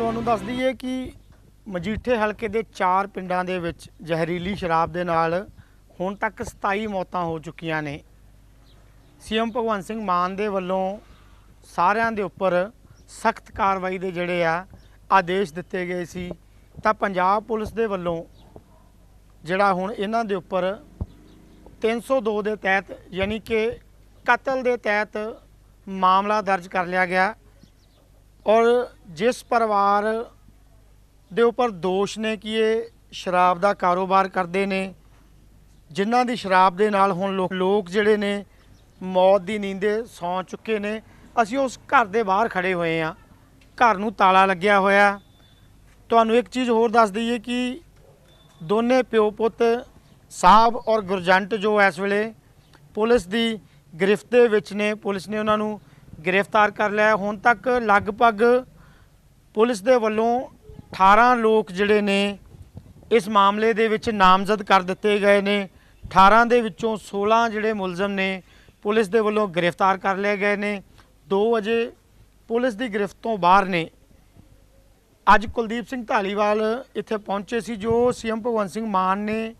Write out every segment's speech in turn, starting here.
ਤੁਹਾਨੂੰ ਦੱਸ ਦਈਏ ਕਿ ਮਜੀਠੇ ਹਲਕੇ ਦੇ ਚਾਰ ਪਿੰਡਾਂ ਦੇ ਵਿੱਚ ਜ਼ਹਿਰੀਲੀ ਸ਼ਰਾਬ ਦੇ ਨਾਲ ਹੁਣ ਤੱਕ 27 ਮੌਤਾਂ ਹੋ ਚੁੱਕੀਆਂ ਨੇ। ਸੀਐਮ ਭਗਵੰਤ ਸਿੰਘ ਮਾਨ ਦੇ ਵੱਲੋਂ ਸਾਰਿਆਂ ਦੇ ਉੱਪਰ ਸਖਤ ਕਾਰਵਾਈ ਦੇ ਜਿਹੜੇ ਆ ਆਦੇਸ਼ ਦਿੱਤੇ ਗਏ ਸੀ, ਤਾਂ ਪੰਜਾਬ ਪੁਲਿਸ ਦੇ ਵੱਲੋਂ ਜਿਹੜਾ ਹੁਣ ਇਹਨਾਂ ਦੇ ਉੱਪਰ 302 ਦੇ ਤਹਿਤ, ਯਾਨੀ ਕਿ ਕਤਲ ਦੇ ਤਹਿਤ ਮਾਮਲਾ ਦਰਜ ਕਰ ਲਿਆ ਗਿਆ। ਔਰ ਜਿਸ ਪਰਿਵਾਰ ਦੇ ਉੱਪਰ ਦੋਸ਼ ਨੇ ਕਿ ਇਹ ਸ਼ਰਾਬ ਦਾ ਕਾਰੋਬਾਰ ਕਰਦੇ ਨੇ, ਜਿਨ੍ਹਾਂ ਦੀ ਸ਼ਰਾਬ ਦੇ ਨਾਲ ਹੁਣ ਲੋਕ ਲੋਕ ਜਿਹੜੇ ਨੇ ਮੌਤ ਦੀ ਨੀਂਦੇ ਸੌਂ ਚੁੱਕੇ ਨੇ। ਅਸੀਂ ਉਸ ਘਰ ਦੇ ਬਾਹਰ ਖੜੇ ਹੋਏ ਆ ਘਰ ਨੂੰ ਤਾਲਾ ਲੱਗਿਆ ਹੋਇਆ। ਤੁਹਾਨੂੰ ਇੱਕ ਚੀਜ਼ ਹੋਰ ਦੱਸ ਦਈਏ ਕਿ ਦੋਨੇ ਪਿਓ ਪੁੱਤ ਸਾਹਿਬ ਔਰ ਗੁਰਜੰਟ ਜੋ ਇਸ ਵੇਲੇ ਪੁਲਿਸ ਦੀ ਗ੍ਰਿਫਤ ਦੇ ਵਿੱਚ ਨੇ, ਪੁਲਿਸ ਨੇ ਉਹਨਾਂ ਨੂੰ ਗ੍ਰਿਫਤਾਰ ਕਰ ਲਿਆ ਹੁਣ ਤੱਕ ਲਗਭਗ ਪੁਲਿਸ ਦੇ ਵੱਲੋਂ 18 ਲੋਕ ਜਿਹੜੇ ਨੇ ਇਸ ਮਾਮਲੇ ਦੇ ਵਿੱਚ ਨਾਮਜ਼ਦ ਕਰ ਦਿੱਤੇ ਗਏ ਨੇ। 18 ਦੇ ਵਿੱਚੋਂ 16 ਜਿਹੜੇ ਮੁਲਜ਼ਮ ਨੇ ਪੁਲਿਸ ਦੇ ਵੱਲੋਂ ਗ੍ਰਿਫਤਾਰ ਕਰ ਲਏ ਗਏ ਨੇ। ਦੋ ਅਜੇ ਪੁਲਿਸ ਦੀ ਗ੍ਰਿਫਤ ਤੋਂ ਬਾਹਰ ਨੇ। ਅੱਜ ਕੁਲਦੀਪ ਸਿੰਘ ਢਾਲੀਵਾਲ ਇੱਥੇ ਪਹੁੰਚੇ ਸੀ, ਜੋ ਸੀਐਮ ਭਗਵੰਤ ਸਿੰਘ ਮਾਨ ਨੇ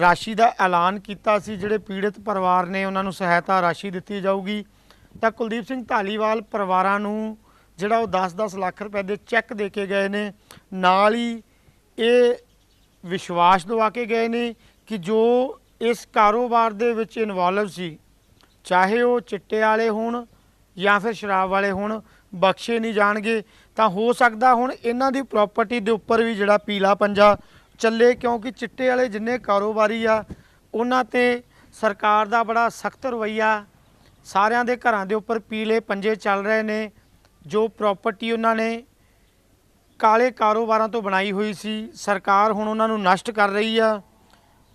ਰਾਸ਼ੀ ਦਾ ਐਲਾਨ ਕੀਤਾ ਸੀ। ਜਿਹੜੇ ਪੀੜਤ ਪਰਿਵਾਰ ਨੇ, ਉਹਨਾਂ ਨੂੰ ਸਹਾਇਤਾ ਰਾਸ਼ੀ ਦਿੱਤੀ ਜਾਊਗੀ। ਤਾਂ ਕੁਲਦੀਪ ਸਿੰਘ ਢਾਲੀਵਾਲ ਪਰਿਵਾਰਾਂ ਨੂੰ ਜਿਹੜਾ ਉਹ 10-10 ਲੱਖ ਰੁਪਏ ਦੇ ਚੈੱਕ ਦੇ ਕੇ ਗਏ ਨੇ, ਨਾਲ ਹੀ ਇਹ ਵਿਸ਼ਵਾਸ ਦਵਾ ਕੇ ਗਏ ਨੇ ਕਿ ਜੋ ਇਸ ਕਾਰੋਬਾਰ ਦੇ ਵਿੱਚ ਇਨਵੋਲਵ ਸੀ, ਚਾਹੇ ਉਹ ਚਿੱਟੇ ਵਾਲੇ ਹੋਣ ਜਾਂ ਫਿਰ ਸ਼ਰਾਬ ਵਾਲੇ ਹੋਣ, ਬਖਸ਼ੇ ਨਹੀਂ ਜਾਣਗੇ। ਤਾਂ ਹੋ ਸਕਦਾ ਹੁਣ ਇਹਨਾਂ ਦੀ ਪ੍ਰਾਪਰਟੀ ਦੇ ਉੱਪਰ ਵੀ ਜਿਹੜਾ ਪੀਲਾ ਪੰਜਾ ਚੱਲੇ, ਕਿਉਂਕਿ ਚਿੱਟੇ ਵਾਲੇ ਜਿੰਨੇ ਕਾਰੋਬਾਰੀ ਆ, ਉਹਨਾਂ ਤੇ ਸਰਕਾਰ ਦਾ ਬੜਾ ਸਖਤ ਰਵੱਈਆ ਸਾਰਿਆਂ ਦੇ ਘਰਾਂ ਦੇ ਉੱਪਰ ਪੀਲੇ ਪੰਜੇ ਚੱਲ ਰਹੇ ਨੇ, ਜੋ ਪ੍ਰਾਪਰਟੀ ਉਹਨਾਂ ਨੇ ਕਾਲੇ ਕਾਰੋਬਾਰਾਂ ਤੋਂ ਬਣਾਈ ਹੋਈ ਸੀ, ਸਰਕਾਰ ਹੁਣ ਉਹਨਾਂ ਨੂੰ ਨਸ਼ਟ ਕਰ ਰਹੀ ਆ।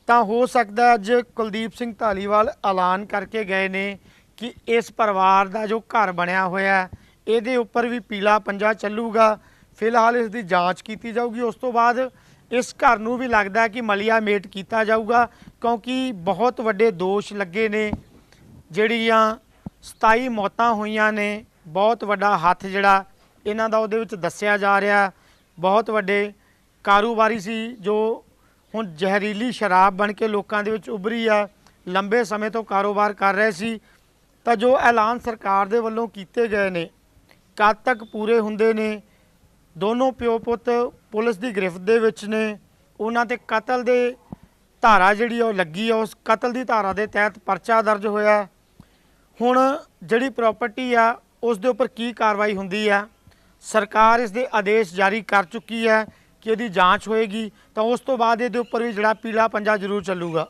ਤਾਂ ਹੋ ਸਕਦਾ ਅੱਜ ਕੁਲਦੀਪ ਸਿੰਘ ਢਾਲੀਵਾਲ ਐਲਾਨ ਕਰਕੇ ਗਏ ਨੇ ਕਿ ਇਸ ਪਰਿਵਾਰ ਦਾ ਜੋ ਘਰ ਬਣਿਆ ਹੋਇਆ, ਇਹਦੇ ਉੱਪਰ ਵੀ ਪੀਲਾ ਪੰਜਾ ਚੱਲੂਗਾ। ਫਿਲਹਾਲ ਇਸ ਦੀ ਜਾਂਚ ਕੀਤੀ ਜਾਊਗੀ। ਉਸ ਤੋਂ ਬਾਅਦ ਇਸ ਘਰ ਨੂੰ ਵੀ ਲੱਗਦਾ ਕਿ ਮਲੀਆ ਮੇਟ ਕੀਤਾ ਜਾਊਗਾ, ਕਿਉਂਕਿ ਬਹੁਤ ਵੱਡੇ ਦੋਸ਼ ਲੱਗੇ ਨੇ। ਜਿਹੜੀਆਂ 27 ਮੌਤਾਂ ਹੋਈਆਂ ਨੇ, ਬਹੁਤ ਵੱਡਾ ਹੱਥ ਜਿਹੜਾ ਇਹਨਾਂ ਦਾ ਉਹਦੇ ਵਿੱਚ ਦੱਸਿਆ ਜਾ ਰਿਹਾ। ਬਹੁਤ ਵੱਡੇ ਕਾਰੋਬਾਰੀ ਸੀ ਜੋ ਹੁਣ ਜ਼ਹਿਰੀਲੀ ਸ਼ਰਾਬ ਬਣ ਕੇ ਲੋਕਾਂ ਦੇ ਵਿੱਚ ਉਭਰੀ ਆ। ਲੰਬੇ ਸਮੇਂ ਤੋਂ ਕਾਰੋਬਾਰ ਕਰ ਰਹੇ ਸੀ। ਤਾਂ ਜੋ ਐਲਾਨ ਸਰਕਾਰ ਦੇ ਵੱਲੋਂ ਕੀਤੇ ਗਏ ਨੇ, ਕਦ ਤੱਕ ਪੂਰੇ ਹੁੰਦੇ ਨੇ, ਦੋਨੋਂ ਪਿਓ ਪੁੱਤ ਪੁਲਿਸ ਦੀ ਗ੍ਰਿਫਤ ਦੇ ਵਿੱਚ ਨੇ। ਉਹਨਾਂ ਤੇ ਕਤਲ ਦੇ ਧਾਰਾ ਜਿਹੜੀ ਆ ਉਹ ਲੱਗੀ ਆ। ਉਸ ਕਤਲ ਦੀ ਧਾਰਾ ਦੇ ਤਹਿਤ ਪਰਚਾ ਦਰਜ ਹੋਇਆ। ਹੁਣ ਜਿਹੜੀ ਪ੍ਰਾਪਰਟੀ ਆ ਉਸ ਦੇ ਉੱਪਰ ਕੀ ਕਾਰਵਾਈ ਹੁੰਦੀ ਆ? ਸਰਕਾਰ ਇਸ ਦੇ ਆਦੇਸ਼ ਜਾਰੀ ਕਰ ਚੁੱਕੀ ਹੈ ਕਿ ਇਹਦੀ ਜਾਂਚ ਹੋਏਗੀ, ਤਾਂ ਉਸ ਤੋਂ ਬਾਅਦ ਇਹਦੇ ਉੱਪਰ ਵੀ ਜਿਹੜਾ ਪੀਲਾ ਪੰਜਾ ਜ਼ਰੂਰ ਚੱਲੂਗਾ।